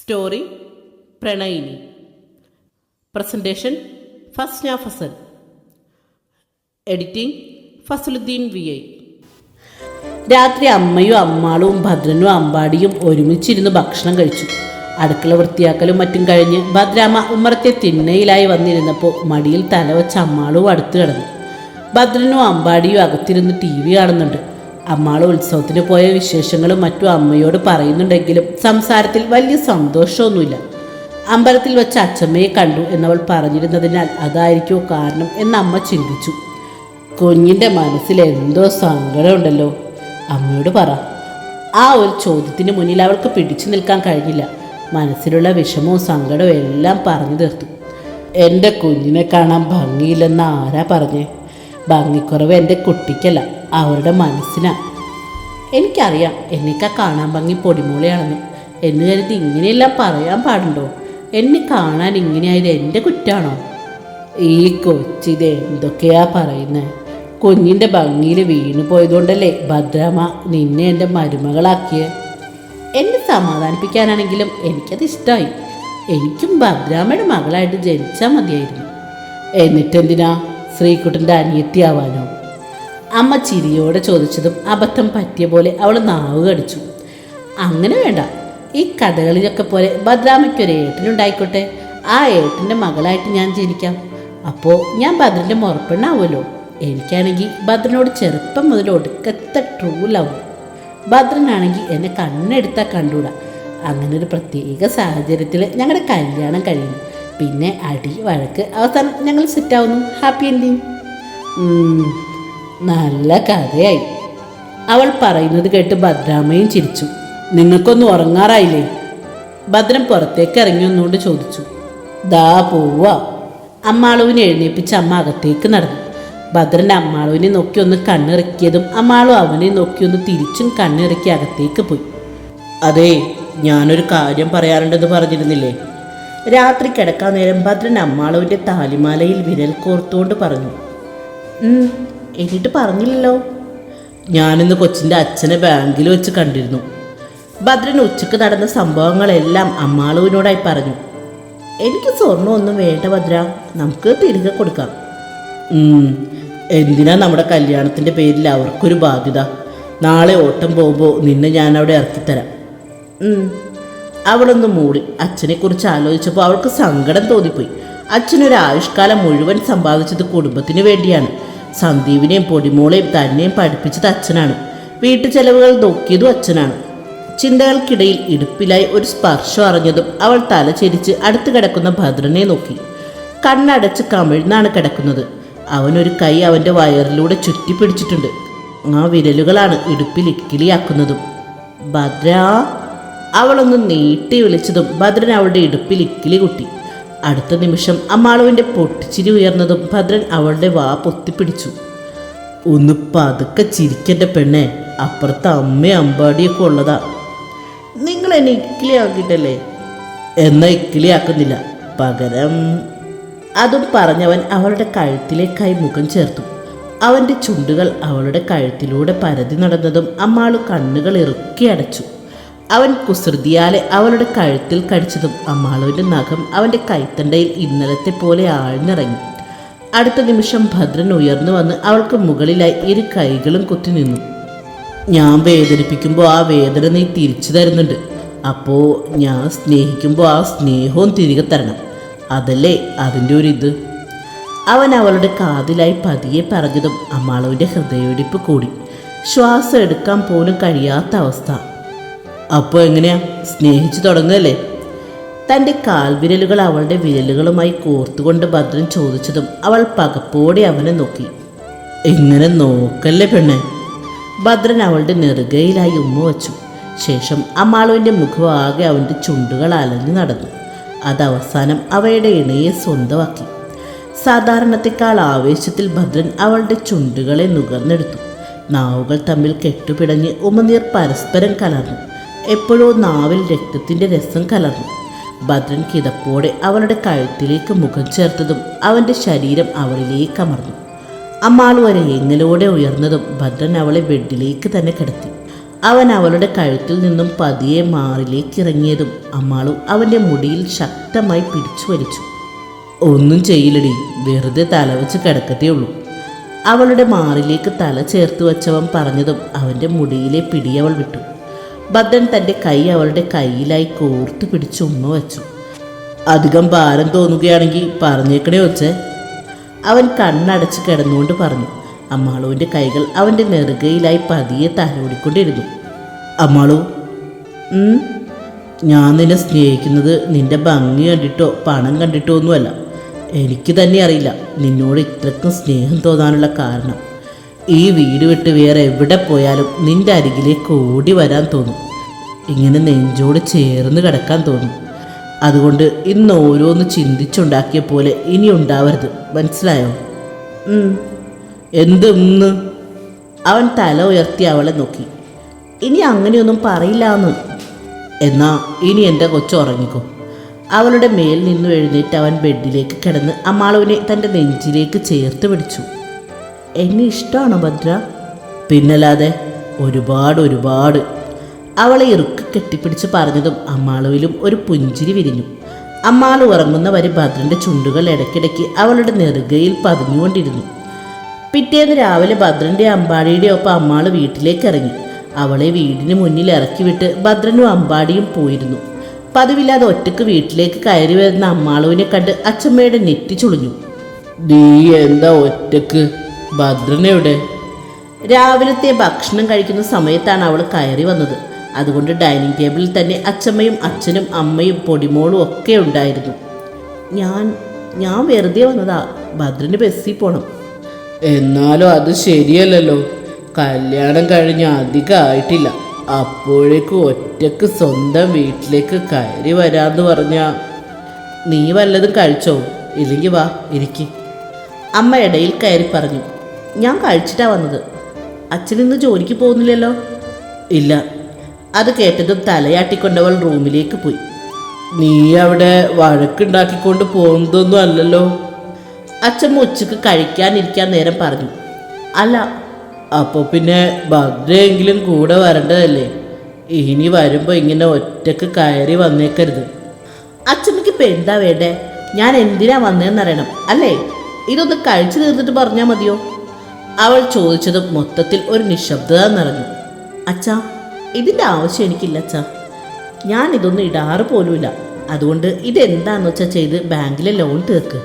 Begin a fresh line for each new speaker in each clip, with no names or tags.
Story Pranayini. Presentation Fasna Fasal editing Fasaluddin V I. രാത്രി അമ്മയും അമ്മാളും ഭദ്രനും അമ്പാടിയും ഒരുമിച്ചിരുന്ന് ഭക്ഷണം കഴിച്ചു. അടുക്കള വൃത്തിയാക്കലും മറ്റും കഴിഞ്ഞ് ഭദ്രാമ്മ ഉമ്മറത്തെ തിണ്ണയിലായി വന്നിരുന്നപ്പോൾ മടിയിൽ തലവച്ച അമ്മാളും അടുത്ത് കിടന്നു. ഭദ്രനും അമ്പാടിയും അകത്തിരുന്ന് ടി വി കാണുന്നുണ്ട്. അമ്മാൾ ഉത്സവത്തിന് പോയ വിശേഷങ്ങളും മറ്റും അമ്മയോട് പറയുന്നുണ്ടെങ്കിലും സംസാരത്തിൽ വലിയ സന്തോഷമൊന്നുമില്ല. അമ്പലത്തിൽ വെച്ച് അച്ഛമ്മയെ കണ്ടു എന്നവൾ പറഞ്ഞിരുന്നതിനാൽ അതായിരിക്കുമോ കാരണം എന്ന് അമ്മ ചിന്തിച്ചു. കുഞ്ഞിന്റെ മനസ്സിൽ എന്തോ സങ്കടമുണ്ടല്ലോ. അമ്മയോട് പറ. ആ ഒരു ചോദ്യത്തിന് മുന്നിൽ അവൾക്ക് പിടിച്ചു നിൽക്കാൻ കഴിഞ്ഞില്ല. മനസ്സിലുള്ള വിഷമവും സങ്കടവും എല്ലാം പറഞ്ഞു തീർത്തു. എന്റെ കുഞ്ഞിനെ കാണാൻ ഭംഗിയില്ലെന്ന് ആരാ പറഞ്ഞേ? ഭംഗിക്കുറവ് എന്റെ കുട്ടിക്കല്ല. അവരുടെ മനസ്സിനാ എനിക്കറിയാം എന്നേക്കാ കാണാൻ ഭംഗി പൊടിമൂളയാണെന്ന്. എന്ന് കരുതി ഇങ്ങനെയെല്ലാം പറയാൻ പാടുണ്ടോ? എന്നെ കാണാൻ ഇങ്ങനെയായത് എന്റെ കുറ്റാണോ? ഈ കൊച്ചിത് എന്തൊക്കെയാ പറയുന്നത് കുഞ്ഞിന്റെ ഭംഗിയിൽ വീണു പോയതുകൊണ്ടല്ലേ ഭദ്രാമ നിന്നെ എന്റെ മരുമകളാക്കിയത് എന്നെ സമാധാനിപ്പിക്കാനാണെങ്കിലും എനിക്കത് ഇഷ്ടമായി എനിക്കും ഭദ്രാമയുടെ മകളായിട്ട് ജനിച്ചാൽ മതിയായിരുന്നു. എന്നിട്ടെന്തിനാ ശ്രീകുട്ടന്റെ അനിയത്തിയാവാനോ? അമ്മ ചിരിയോടെ ചോദിച്ചതും അബദ്ധം പറ്റിയ പോലെ അവൾ നാവ് കടിച്ചു. അങ്ങനെ വേണ്ട. ഈ കഥകളിലൊക്കെ പോലെ ഭദ്രാമയ്ക്കൊരു ഏട്ടനുണ്ടായിക്കോട്ടെ ആ ഏട്ടന്റെ മകളായിട്ട് ഞാൻ ജനിക്കാം അപ്പോൾ ഞാൻ ഭദ്രന്റെ മുറപ്പെണ്ണാവുമല്ലോ. എനിക്കാണെങ്കിൽ ഭദ്രനോട് ചെറുപ്പം മുതൽ ഒടുക്കത്തെ ട്രൂ ലവ് ഭദ്രനാണെങ്കിൽ എന്നെ കണ്ണെടുത്താൽ കണ്ടുകൂടാ അങ്ങനെ ഒരു പ്രത്യേക സാഹചര്യത്തിൽ ഞങ്ങളുടെ കല്യാണം കഴിയുന്നു പിന്നെ അടി വഴക്ക് അവസാനം ഞങ്ങൾ സെറ്റാവുന്നു ഹാപ്പി എൻഡിങ് നല്ല കഥയായി. അവൾ പറയുന്നത് കേട്ട് ഭദ്രാമയും ചിരിച്ചു. നിങ്ങൾക്കൊന്നും ഉറങ്ങാറായില്ലേ? ഭദ്രൻ പുറത്തേക്ക് ഇറങ്ങി ഒന്നുകൊണ്ട് ചോദിച്ചു. ദാ പോവുക. അമ്മാളുവിനെ എഴുന്നേപ്പിച്ച് അമ്മ അകത്തേക്ക് നടന്നു. ഭദ്രൻ അമ്മാളുവിനെ നോക്കി ഒന്ന് കണ്ണിറക്കിയതും അമ്മാളു അവനെ നോക്കി ഒന്ന് തിരിച്ചും കണ്ണിറക്കി അകത്തേക്ക് പോയി. അതെ ഞാനൊരു കാര്യം പറയാറുണ്ടെന്ന് പറഞ്ഞിരുന്നില്ലേ? രാത്രി കിടക്കാൻ നേരം ഭദ്രൻ അമ്മാളുവിന്റെ താലിമാലയിൽ വിരൽ കോർത്തുകൊണ്ട് പറഞ്ഞു. "ഉം, എന്നിട്ട് പറഞ്ഞില്ലല്ലോ. ഞാനിന്ന് കൊച്ചിന്റെ അച്ഛനെ ബാങ്കിൽ വെച്ച് കണ്ടിരുന്നു. ഭദ്രൻ ഉച്ചയ്ക്ക് നടന്ന സംഭവങ്ങളെല്ലാം അമ്മാളുവിനോടായി പറഞ്ഞു. എനിക്ക് സ്വർണമൊന്നും വേണ്ട ഭദ്ര നമുക്ക് തിരികെ കൊടുക്കാം. എന്തിനാ നമ്മുടെ കല്യാണത്തിന്റെ പേരിൽ അവർക്കൊരു ബാധ്യത? നാളെ ഓട്ടം പോകുമ്പോൾ നിന്നെ ഞാൻ അവിടെ ഇറക്കിത്തരാം. അവളൊന്ന് മൂടി അച്ഛനെക്കുറിച്ച് ആലോചിച്ചപ്പോൾ അവൾക്ക് സങ്കടം തോന്നിപ്പോയി. അച്ഛനൊരു ആയുഷ്കാലം മുഴുവൻ സമ്പാദിച്ചത് കുടുംബത്തിന് വേണ്ടിയാണ്. സന്ദീപിനെയും പൊടിമോളെയും തന്നെയും പഠിപ്പിച്ചത് അച്ഛനാണ്. വീട്ടു ചെലവുകൾ നോക്കിയതും അച്ഛനാണ്. ചിന്തകൾക്കിടയിൽ ഇടുപ്പിലായി ഒരു സ്പർശം അറിഞ്ഞതും അവൾ തല ചിരിച്ച് അടുത്ത് കിടക്കുന്ന ഭദ്രനെ നോക്കി. കണ്ണടച്ച് കമിഴ്ന്നാണ് കിടക്കുന്നത്. അവനൊരു കൈ അവന്റെ വയറിലൂടെ ചുറ്റിപ്പിടിച്ചിട്ടുണ്ട്. ആ വിരലുകളാണ് ഇടുപ്പിൽ ഇക്കിളിയാക്കുന്നതും. ഭദ്ര അവളൊന്ന് നീട്ടി വിളിച്ചതും ഭദ്രൻ അവളുടെ ഇടുപ്പിൽ ഇക്കിളി കുട്ടി. അടുത്ത നിമിഷം അമ്മാളുവിന്റെ പൊട്ടിച്ചിരി ഉയർന്നതും ഭദ്രൻ അവളുടെ വാ പൊത്തിപ്പിടിച്ചു. ഒന്ന് പതുക്കെ ചിരിക്കന്റെ പെണ്ണെ അപ്പുറത്തെ അമ്മയും അമ്പാടിയൊക്കെ ഉള്ളതാ. നിങ്ങൾ എന്നെ ഇക്കിളിയാക്കിയിട്ടല്ലേ? എന്നാ ഇക്കിളിയാക്കുന്നില്ല. പകരം അതും പറഞ്ഞവൻ അവളുടെ കഴുത്തിലേക്കായി മുഖം ചേർത്തു. അവന്റെ ചുണ്ടുകൾ അവളുടെ കഴുത്തിലൂടെ പരതി നടന്നതും അമ്മാളു കണ്ണുകൾ ഇറുക്കി അടച്ചു. അവൻ കുസൃതിയാലെ അവളുടെ കഴുത്തിൽ കടിച്ചതും അമ്മാളുവിന്റെ നഖം അവന്റെ കൈത്തണ്ടയിൽ ഇന്നലത്തെ പോലെ ആഴ്ന്നിറങ്ങി. അടുത്ത നിമിഷം ഭദ്രൻ ഉയർന്നു വന്ന് അവൾക്ക് മുകളിലായി ഇരു കൈകളും കുത്തി നിന്നു. ഞാൻ വേദനിപ്പിക്കുമ്പോൾ ആ വേദന നീ തിരിച്ചു തരുന്നുണ്ട്. അപ്പോൾ ഞാൻ സ്നേഹിക്കുമ്പോൾ ആ സ്നേഹവും തിരികെ തരണം. അതല്ലേ അതിന്റെ ഒരു ഇത്? അവൻ അവളുടെ കാതിലായി പതിയെ പറഞ്ഞതും അമ്മാളവിന്റെ ഹൃദയവെടിപ്പ് കൂടി. ശ്വാസം എടുക്കാൻ പോലും കഴിയാത്ത അവസ്ഥ. അപ്പോൾ എങ്ങനെയാ? സ്നേഹിച്ചു തുടങ്ങുകയല്ലേ? തന്റെ കാൽവിരലുകൾ അവളുടെ വിരലുകളുമായി കോർത്തുകൊണ്ട് ഭദ്രൻ ചോദിച്ചതും അവൾ പകപ്പോടെ അവനെ നോക്കി. എങ്ങനെ നോക്കല്ലേ പെണ്ണെ? ഭദ്രൻ അവളുടെ നെറുകയിലായി ഉമ്മ വച്ചു. ശേഷം അമ്മാളുവിന്റെ മുഖം ആകെ അവന്റെ ചുണ്ടുകൾ അലഞ്ഞു നടന്നു. അത് അവസാനം അവയുടെ ഇണയെ സ്വന്തമാക്കി. സാധാരണത്തെക്കാൾ ആവേശത്തിൽ ഭദ്രൻ അവളുടെ ചുണ്ടുകളെ നുകർന്നെടുത്തു. നാവുകൾ തമ്മിൽ കെട്ടുപിടഞ്ഞ് ഉമനീർ പരസ്പരം കലർന്നു. എപ്പോഴോ നാവിൽ രക്തത്തിന്റെ രസം കലർന്നു. ഭദ്രൻ കിതപ്പോടെ അവളുടെ കഴുത്തിലേക്ക് മുഖം ചേർത്തതും അവന്റെ ശരീരം അവളിലേക്ക് അമർന്നു. അമ്മാൾ വരെ എങ്ങലോടെ ഉയർന്നതും ഭദ്രൻ അവളെ ബെഡിലേക്ക് തന്നെ കിടത്തി. അവൻ അവളുടെ കഴുത്തിൽ നിന്നും പതിയെ മാറിലേക്ക് ഇറങ്ങിയതും അമ്മാളും അവന്റെ മുടിയിൽ ശക്തമായി പിടിച്ചു വലിച്ചു. ഒന്നും ചെയ്യില്ലടി വെറുതെ തലവെച്ച് കിടക്കത്തേ ഉള്ളൂ. അവളുടെ മാറിലേക്ക് തല ചേർത്ത് വച്ചവൻ പറഞ്ഞതും അവന്റെ മുടിയിലെ പിടി അവൾ വിട്ടു. ഭദ്രൻ തന്റെ കൈ അവളുടെ കയ്യിലായി കോർത്തു പിടിച്ച് ഉമ്മ വച്ചു. അധികം ഭാരം തോന്നുകയാണെങ്കിൽ പറഞ്ഞേക്കണേ വെച്ചേ അവൻ കണ്ണടച്ച് കിടന്നുകൊണ്ട് പറഞ്ഞു. അമ്മാളുവിന്റെ കൈകൾ അവന്റെ നെറുകയിലായി പതിയെ തലോടിക്കൊണ്ടിരുന്നു. അമ്മാളു "ഉം, ഞാൻ നിന്നെ സ്നേഹിക്കുന്നത് നിന്റെ ഭംഗി കണ്ടിട്ടോ പണം കണ്ടിട്ടോ ഒന്നുമല്ല. എനിക്ക് തന്നെ അറിയില്ല നിന്നോട് ഇത്രക്കും സ്നേഹം തോന്നാനുള്ള കാരണം. ഈ വീട് വിട്ട് വേറെ എവിടെ പോയാലും നിന്റെ അരികിലേക്ക് ഓടി വരാൻ തോന്നും. ഇങ്ങനെ നെഞ്ചോട് ചേർന്ന് കിടക്കാൻ തോന്നും. അതുകൊണ്ട് ഇന്ന് ഓരോന്ന് ചിന്തിച്ചുണ്ടാക്കിയ പോലെ ഇനി ഉണ്ടാവരുത്. മനസ്സിലായോ. എന്ത് ഇന്ന്? അവൻ തല ഉയർത്തി അവളെ നോക്കി. ഇനി അങ്ങനെയൊന്നും പറയില്ലാന്ന്. എന്നാ ഇനി എന്റെ കൊച്ചു ഉറങ്ങിക്കോ. അവളുടെ മേൽ നിന്നു എഴുന്നേറ്റ് അവൻ ബെഡിലേക്ക് കിടന്ന് അമ്മാളുവിനെ തന്റെ നെഞ്ചിലേക്ക് ചേർത്ത് പിടിച്ചു. എന്നെ ഇഷ്ടമാണോ ഭദ്ര? പിന്നല്ലാതെ ഒരുപാട് ഒരുപാട്. അവളെ ഇറുക്ക് കെട്ടിപ്പിടിച്ച് പറഞ്ഞതും അമ്മാളുവിലും ഒരു പുഞ്ചിരി വിരിഞ്ഞു. അമ്മാൾ ഉറങ്ങുന്ന വരെ ഭദ്രന്റെ ചുണ്ടുകൾ ഇടയ്ക്കിടയ്ക്ക് അവളുടെ നെറുകയിൽ പതിഞ്ഞുകൊണ്ടിരുന്നു. പിറ്റേന്ന് രാവിലെ ഭദ്രന്റെ അമ്പാടിയുടെ ഒപ്പം അമ്മാൾ വീട്ടിലേക്ക് ഇറങ്ങി. അവളെ വീടിന് മുന്നിൽ ഇറക്കി വിട്ട് ഭദ്രനും അമ്പാടിയും പോയിരുന്നു. പതിവില്ലാതെ ഒറ്റയ്ക്ക് വീട്ടിലേക്ക് കയറി വരുന്ന അമ്മാളുവിനെ കണ്ട് അച്ഛമ്മയുടെ നെറ്റി ചുളിഞ്ഞു. നീ എന്താ ഒറ്റയ്ക്ക്? ഭദ്രനെവിടെ രാവിലത്തെ ഭക്ഷണം കഴിക്കുന്ന സമയത്താണ് അവൾ കയറി വന്നത്. അതുകൊണ്ട് ഡൈനിങ് ടേബിളിൽ തന്നെ അച്ഛമ്മയും അച്ഛനും അമ്മയും പൊടിമോളും ഒക്കെ ഉണ്ടായിരുന്നു. ഞാൻ ഞാൻ വെറുതെ വന്നതാ. ഭദ്രന് ബസ്സിൽ പോണം. എന്നാലും അത് ശരിയല്ലല്ലോ. കല്യാണം കഴിഞ്ഞ് അധികമായിട്ടില്ല അപ്പോഴേക്കും ഒറ്റയ്ക്ക് സ്വന്തം വീട്ടിലേക്ക് കയറി വരാന്ന് പറഞ്ഞ. നീ വല്ലതും കഴിച്ചോ? ഇല്ലെങ്കിൽ വാ ഇരിക്ക് അമ്മ ഇടയിൽ കയറി പറഞ്ഞു. ഞാൻ കഴിച്ചിട്ടാ വന്നത്. അച്ഛൻ ഇന്ന് ജോലിക്ക് പോകുന്നില്ലല്ലോ? ഇല്ല. അത് കേട്ടതും തലയാട്ടിക്കൊണ്ടവൾ റൂമിലേക്ക് പോയി. നീ അവിടെ വഴക്കുണ്ടാക്കിക്കൊണ്ട് പോകുന്നതൊന്നും അല്ലല്ലോ? അച്ഛൻ ഉച്ചയ്ക്ക് കഴിക്കാനിരിക്കാൻ നേരം പറഞ്ഞു. അല്ല. അപ്പോൾ പിന്നെ ഭദ്രയെങ്കിലും കൂടെ വരേണ്ടതല്ലേ? ഇനി വരുമ്പോൾ ഇങ്ങനെ ഒറ്റയ്ക്ക് കയറി വന്നേക്കരുത്. അച്ഛമ്മയ്ക്ക് ഇപ്പം എന്താ വേണ്ടേ? ഞാൻ എന്തിനാ വന്നതെന്നറിയണം അല്ലേ? ഇതൊന്ന് കഴിച്ചു തീർന്നിട്ട് പറഞ്ഞാൽ മതിയോ? അവൾ ചോദിച്ചത് മൊത്തത്തിൽ ഒരു നിശബ്ദത നിറഞ്ഞു. അച്ഛാ ഇതിന്റെ ആവശ്യം എനിക്കില്ല അച്ഛാ. ഞാൻ ഇതൊന്നും ഇടാറ് പോലുമില്ല. അതുകൊണ്ട് ഇതെന്താണെന്ന് വെച്ചാൽ ചെയ്ത് ബാങ്കിലെ ലോൺ തീർക്ക്.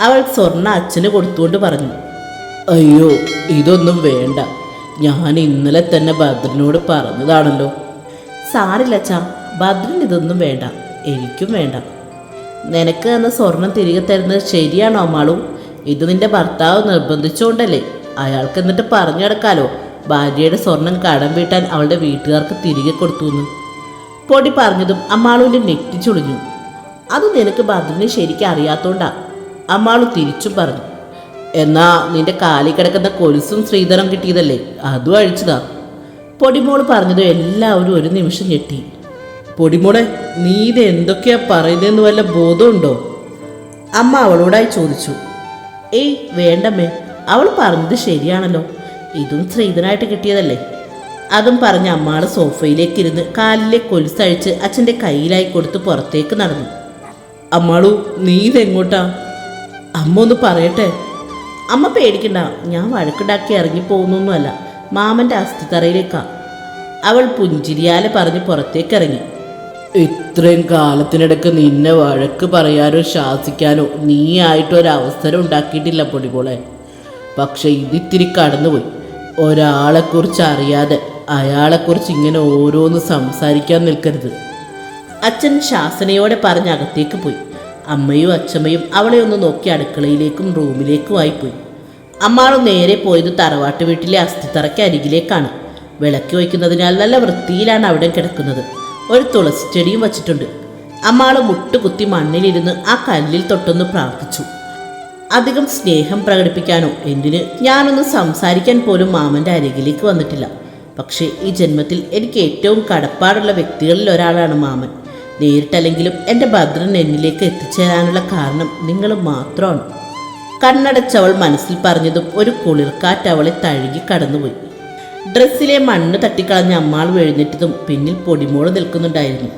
അവൾ സ്വർണ അച്ഛന് കൊടുത്തുകൊണ്ട് പറഞ്ഞു. അയ്യോ ഇതൊന്നും വേണ്ട. ഞാൻ ഇന്നലെ തന്നെ ഭദ്രനോട് പറഞ്ഞതാണല്ലോ. സാറില്ല അച്ഛാ. ഭദ്രൻ ഇതൊന്നും വേണ്ട. എനിക്കും വേണ്ട. നിനക്ക് തന്ന സ്വർണം തിരികെ തരുന്നത് ശരിയാണോ അമ്മാളും ഇത് നിന്റെ ഭർത്താവ് നിർബന്ധിച്ചുകൊണ്ടല്ലേ അയാൾക്ക് എന്നിട്ട് പറഞ്ഞു കിടക്കാലോ ഭാര്യയുടെ സ്വർണം കടം വീട്ടാൻ അവളുടെ വീട്ടുകാർക്ക് തിരികെ കൊടുത്തു എന്ന് പൊടി പറഞ്ഞതും അമ്മാളുവിന്റെ നെറ്റി ചുളിഞ്ഞു. അത് നിനക്ക് ഭദ്രനെ ശരിക്കും അറിയാത്തോണ്ടാ അമ്മാളു തിരിച്ചും പറഞ്ഞു. എന്നാ നിന്റെ കാലിൽ കിടക്കുന്ന കൊലുസും ശ്രീധരം കിട്ടിയതല്ലേ? അതും അഴിച്ചതാ. പൊടിമോൾ പറഞ്ഞതും എല്ലാവരും ഒരു നിമിഷം ഞെട്ടി. പൊടിമോളെ നീ ഇത് എന്തൊക്കെയാ പറയുന്നതെന്ന് വല്ല ബോധമുണ്ടോ? അമ്മ അവളോടായി ചോദിച്ചു. ഏയ് വേണ്ടമ്മേ. അവൾ പറഞ്ഞത് ശരിയാണല്ലോ. ഇതും ശ്രീധനായിട്ട് കിട്ടിയതല്ലേ? അതും പറഞ്ഞ് അമ്മാൾ സോഫയിലേക്ക് ഇരുന്ന് കാലിലെ കൊലുസഴിച്ച് അച്ഛന്റെ കയ്യിലായി കൊടുത്ത് പുറത്തേക്ക് നടന്നു. അമ്മാളു നീ ഇതെങ്ങോട്ടാ? അമ്മ ഒന്ന് പറയട്ടെ. അമ്മ പേടിക്കണ്ട ഞാൻ വഴക്കുണ്ടാക്കി ഇറങ്ങിപ്പോകുന്നൊന്നുമല്ല മാമന്റെ അസ്ഥിത്തറയിലേക്കാ അവൾ പുഞ്ചിരിയാലെ പറഞ്ഞ് പുറത്തേക്ക് ഇറങ്ങി ഇത്രയും കാലത്തിനിടക്ക് നിന്നെ വഴക്ക് പറയാനോ ശാസിക്കാനോ നീ ആയിട്ടൊരവസരം ഉണ്ടാക്കിയിട്ടില്ല പൊടിപോളെ പക്ഷെ ഇതിത്തിരി കടന്നുപോയി. ഒരാളെക്കുറിച്ച് അറിയാതെ അയാളെക്കുറിച്ച് ഇങ്ങനെ ഓരോന്ന് സംസാരിക്കാൻ നിൽക്കരുത്. അച്ഛൻ ശാസനയോടെ പറഞ്ഞ് അകത്തേക്ക് പോയി. അമ്മയും അച്ഛമ്മയും അവളെ ഒന്ന് നോക്കി അടുക്കളയിലേക്കും റൂമിലേക്കുമായി പോയി അമ്മാൾ നേരെ പോയത് തറവാട്ട് വീട്ടിലെ അസ്ഥിത്തറയ്ക്ക് അരികിലേക്കാണ്. വിളക്ക് വയ്ക്കുന്നതിനാൽ നല്ല വൃത്തിയിലാണ് അവിടെ കിടക്കുന്നത്. ഒരു തുളസി ചെടിയും വച്ചിട്ടുണ്ട്. അമ്മാൾ മുട്ടുകുത്തി മണ്ണിലിരുന്ന് ആ കല്ലിൽ തൊട്ടൊന്ന് പ്രാർത്ഥിച്ചു. അധികം സ്നേഹം പ്രകടിപ്പിക്കാനോ എന്തിന്? ഞാനൊന്ന് സംസാരിക്കാൻ പോലും മാമന്റെ അരികിലേക്ക് വന്നിട്ടില്ല. പക്ഷേ ഈ ജന്മത്തിൽ എനിക്ക് ഏറ്റവും കടപ്പാടുള്ള വ്യക്തികളിൽ ഒരാളാണ് മാമൻ. നേരിട്ടല്ലെങ്കിലും എന്റെ ഭദ്രൻ എന്നിലേക്ക് എത്തിച്ചേരാനുള്ള കാരണം നിങ്ങൾ മാത്രമാണ്. കണ്ണടച്ചവൾ മനസ്സിൽ പറഞ്ഞതും ഒരു കുളിർക്കാറ്റ് അവളെ തഴുകി കടന്നുപോയി. ഡ്രസ്സിലെ മണ്ണ് തട്ടിക്കളഞ്ഞ അമ്മാൾ വെഴുന്നേറ്റതും പിന്നിൽ പൊടിമോൾ നിൽക്കുന്നുണ്ടായിരുന്നു.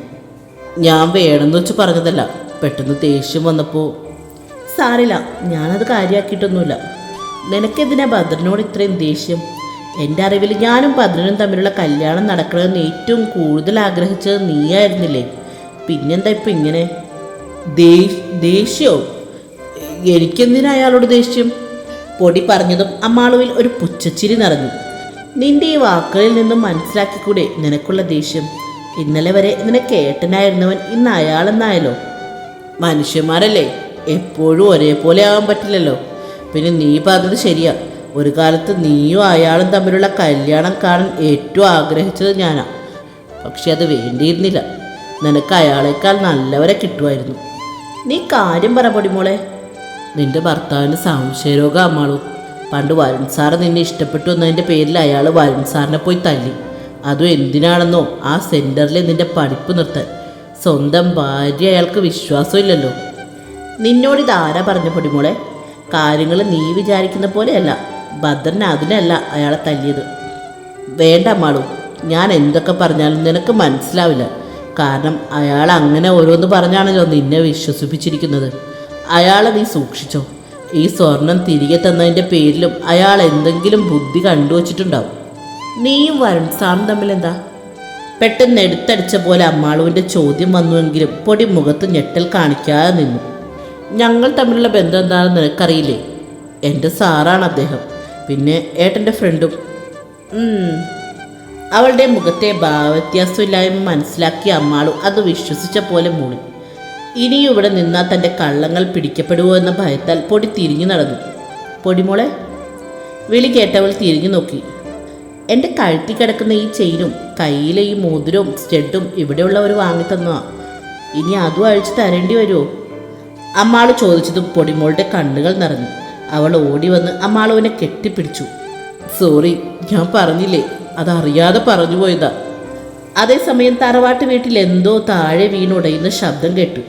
ഞാൻ വേണമെന്ന് വെച്ച് പറഞ്ഞതല്ല പെട്ടെന്ന് ദേഷ്യം വന്നപ്പോൾ സാറില്ല ഞാനത് കാര്യമാക്കിയിട്ടൊന്നുമില്ല നിനക്കെന്തിനാ ഭദ്രനോട് ഇത്രയും ദേഷ്യം? എന്റെ അറിവിൽ ഞാനും ഭദ്രനും തമ്മിലുള്ള കല്യാണം നടക്കണമെന്ന് ഏറ്റവും കൂടുതൽ ആഗ്രഹിച്ചത് നീയായിരുന്നില്ലേ? പിന്നെന്താ ഇപ്പം ഇങ്ങനെ? ദേഷ്യോ? എനിക്കെന്തിനാ അയാളോട് ദേഷ്യം? പൊടി പറഞ്ഞതും അമ്മാളുവിൽ ഒരു പുച്ഛച്ചിരി നിറഞ്ഞു. നിന്റെ ഈ വാക്കുകളിൽ നിന്നും മനസ്സിലാക്കിക്കൂടെ നിനക്കുള്ള ദേഷ്യം? ഇന്നലെ വരെ നിനക്ക് ഏട്ടനായിരുന്നവൻ ഇന്ന് അയാളെന്നായാലോ മനുഷ്യന്മാരല്ലേ? എപ്പോഴും ഒരേപോലെ ആവാൻ പറ്റില്ലല്ലോ. പിന്നെ നീ പറഞ്ഞത് ശരിയാ. ഒരു കാലത്ത് നീയും അയാളും തമ്മിലുള്ള കല്യാണം കാണാൻ ഏറ്റവും ആഗ്രഹിച്ചത് ഞാനാ. പക്ഷെ അത് വേണ്ടിയിരുന്നില്ല. നിനക്ക് അയാളേക്കാൾ നല്ലവരെ കിട്ടുമായിരുന്നു. നീ കാര്യം പറ പൊടിമോളെ നിന്റെ ഭർത്താവിന് സംശയരോഗം അമ്മാളു. പണ്ട് വരുൺ സാറ് നിന്നെ ഇഷ്ടപ്പെട്ടു എന്നതിന്റെ പേരിൽ അയാൾ വരുൺ സാറിനെ പോയി തല്ലി. അതും എന്തിനാണെന്നോ ആ സെന്ററിൽ നിന്റെ പഠിപ്പ് നിർത്താൻ. സ്വന്തം ഭാര്യ അയാൾക്ക് വിശ്വാസമില്ലല്ലോ. നിന്നോട് ഇതാരാ പറഞ്ഞു പൊടിമോളെ? കാര്യങ്ങൾ നീ വിചാരിക്കുന്ന പോലെയല്ല. ഭദ്രൻ അതിനല്ല അയാളെ തല്ലിയത്. വേണ്ട മാളു ഞാൻ എന്തൊക്കെ പറഞ്ഞാലും നിനക്ക് മനസ്സിലാവില്ല. കാരണം അയാൾ അങ്ങനെ ഓരോന്ന് പറഞ്ഞാണല്ലോ നിന്നെ വിശ്വസിപ്പിച്ചിരിക്കുന്നത്. അയാളെ നീ സൂക്ഷിച്ചോ. ഈ സ്വർണം തിരികെ തന്നതിന്റെ പേരിലും അയാൾ എന്തെങ്കിലും ബുദ്ധി കണ്ടുവച്ചിട്ടുണ്ടാവും. നീയും വരുൺ സാറും തമ്മിലെന്താ പെട്ടെന്ന് എടുത്തടിച്ച പോലെ അമ്മാളുവിന്റെ ചോദ്യം വന്നുവെങ്കിലും പൊടി മുഖത്ത് ഞെട്ടൽ കാണിക്കാതെ നിന്നു. ഞങ്ങൾ തമ്മിലുള്ള ബന്ധം എന്താണെന്ന് നിനക്കറിയില്ലേ? എന്റെ സാറാണ് അദ്ദേഹം. പിന്നെ ഏട്ടന്റെ ഫ്രണ്ടും. അവളുടെ മുഖത്തെ ഭാവവ്യത്യാസമില്ലായ്മ മനസ്സിലാക്കിയ അമ്മാളു അത് വിശ്വസിച്ച പോലെ മൂളി. ഇനിയും ഇവിടെ നിന്നാൽ തന്റെ കള്ളങ്ങൾ പിടിക്കപ്പെടുമോ എന്ന ഭയത്താൽ പൊടി തിരിഞ്ഞു നടന്നു. പൊടിമോളെ വിളി കേട്ടവൾ തിരിഞ്ഞു നോക്കി. എന്റെ കഴുത്തി കിടക്കുന്ന ഈ ചെയിനും കയ്യിലെ ഈ മോതിരവും സ്റ്റെഡും ഇവിടെയുള്ളവർ വാങ്ങിത്തന്നോ ഇനി അതും അഴിച്ചു തരേണ്ടി വരുമോ അമ്മാൾ ചോദിച്ചതും പൊടിമോളുടെ കണ്ണുകൾ നിറഞ്ഞു. അവൾ ഓടി വന്ന് അമ്മാളുവിനെ കെട്ടിപ്പിടിച്ചു. സോറി ഞാൻ പറഞ്ഞില്ലേ? അതറിയാതെ പറഞ്ഞു പോയതാ. അതേസമയം തറവാട്ട് വീട്ടിൽ എന്തോ താഴെ വീണുടയുന്ന ശബ്ദം കേട്ടു.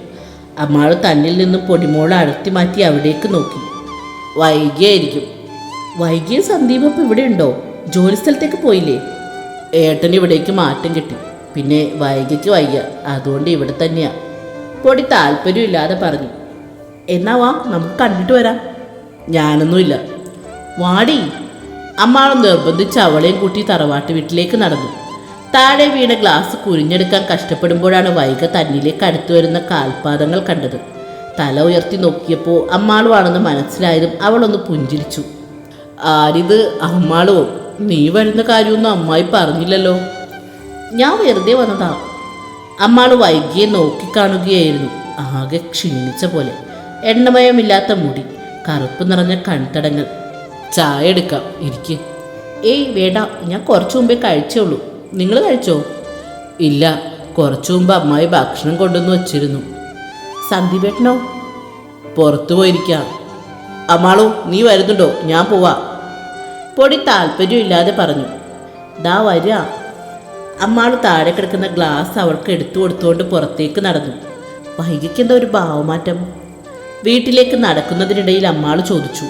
അമ്മാൾ തന്നിൽ നിന്നും പൊടിമോൾ അഴത്തി മാറ്റി അവിടേക്ക് നോക്കി. വൈകിയായിരിക്കും. വൈകിയ സന്ദീപ് ഇപ്പം ഇവിടെ ഉണ്ടോ? ജോലി സ്ഥലത്തേക്ക് പോയില്ലേ? ഏട്ടൻ ഇവിടേക്ക് മാറ്റം കിട്ടി. പിന്നെ വൈകിക്ക് വയ്യ. അതുകൊണ്ട് ഇവിടെ തന്നെയാ. പൊടി താല്പര്യമില്ലാതെ പറഞ്ഞു. എന്നാ വാ നമുക്ക് കണ്ടിട്ട് വരാം. ഞാനൊന്നുമില്ല. വാടി. അമ്മാളും നിർബന്ധിച്ച് അവളെയും കൂട്ടി തറവാട്ട് വീട്ടിലേക്ക് നടന്നു. താഴെ വീണ ഗ്ലാസ് കുരിഞ്ഞെടുക്കാൻ കഷ്ടപ്പെടുമ്പോഴാണ് വൈക തന്നിലേക്ക് അടുത്തു വരുന്ന കാൽപാദങ്ങൾ കണ്ടത്. തല ഉയർത്തി നോക്കിയപ്പോൾ അമ്മാളുവാണെന്ന് മനസ്സിലായതും അവളൊന്ന് പുഞ്ചിരിച്ചു. ആരിത്? അമ്മാളോ? നീ വരുന്ന കാര്യമൊന്നും അമ്മായി പറഞ്ഞില്ലല്ലോ. ഞാൻ വെറുതെ വന്നതാ. അമ്മാൾ വൈകിയെ നോക്കിക്കാണുകയായിരുന്നു. ആകെ ക്ഷീണിച്ച പോലെ. എണ്ണമയമില്ലാത്ത മുടി കറുപ്പ് നിറഞ്ഞ കൺതടങ്ങൾ. ചായ എടുക്കാം ഇരിക്ക്. ഏയ് വേണ്ട ഞാൻ കുറച്ചു മുമ്പേ ഉള്ളൂ നിങ്ങൾ കഴിച്ചോ? ഇല്ല കുറച്ചു മുമ്പ് അമ്മായി ഭക്ഷണം കൊണ്ടുവന്ന് വച്ചിരുന്നു. സന്ദീപേട്ടനോ? പുറത്തു പോയിരിക്കാം. അമ്മാളു നീ വരുന്നുണ്ടോ? ഞാൻ പോവാ. പൊടി താല്പര്യമില്ലാതെ പറഞ്ഞു. ദാ വര. അമ്മാൾ താഴെ കിടക്കുന്ന ഗ്ലാസ് അവൾക്ക് എടുത്തു കൊടുത്തുകൊണ്ട് പുറത്തേക്ക് നടന്നു. വൈകിക്കെന്താ ഒരു ഭാവമാറ്റം. വീട്ടിലേക്ക് നടക്കുന്നതിനിടയിൽ അമ്മാൾ ചോദിച്ചു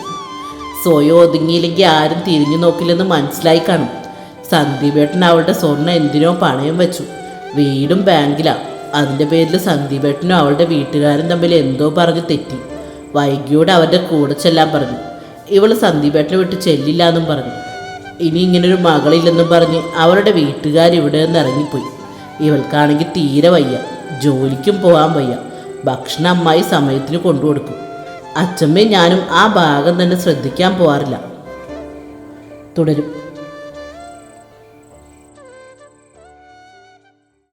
സോയോ ഒതുങ്ങിയില്ലെങ്കിൽ ആരും തിരിഞ്ഞു നോക്കില്ലെന്ന് മനസ്സിലായി കാണും. സന്ദീപേട്ടൻ അവളുടെ സ്വർണം എന്തിനോ പണയം വെച്ചു. വീടും ബാങ്കിലാ. അതിന്റെ പേരിൽ സന്ദീപേട്ടനും അവളുടെ വീട്ടുകാരും തമ്മിൽ എന്തോ പറഞ്ഞ് തെറ്റി. വൈകിയോട് അവരുടെ കൂടെ ചെല്ലാൻ പറഞ്ഞു. ഇവൾ സന്ദീപേട്ടനെ വിട്ട് ചെല്ലില്ല എന്നും പറഞ്ഞു. ഇനി ഇങ്ങനൊരു മകളില്ലെന്നും പറഞ്ഞ് അവരുടെ വീട്ടുകാർ ഇവിടെ നിന്ന് ഇറങ്ങിപ്പോയി ഇവൾക്കാണെങ്കിൽ തീരെ വയ്യ. ജോലിക്കും പോകാൻ വയ്യ. ഭക്ഷണം അമ്മായി സമയത്തിന് കൊണ്ടുകൊടുക്കും. അച്ഛമ്മയും ഞാനും ആ ഭാഗം തന്നെ ശ്രദ്ധിക്കാൻ പോകാറില്ല തുടരും.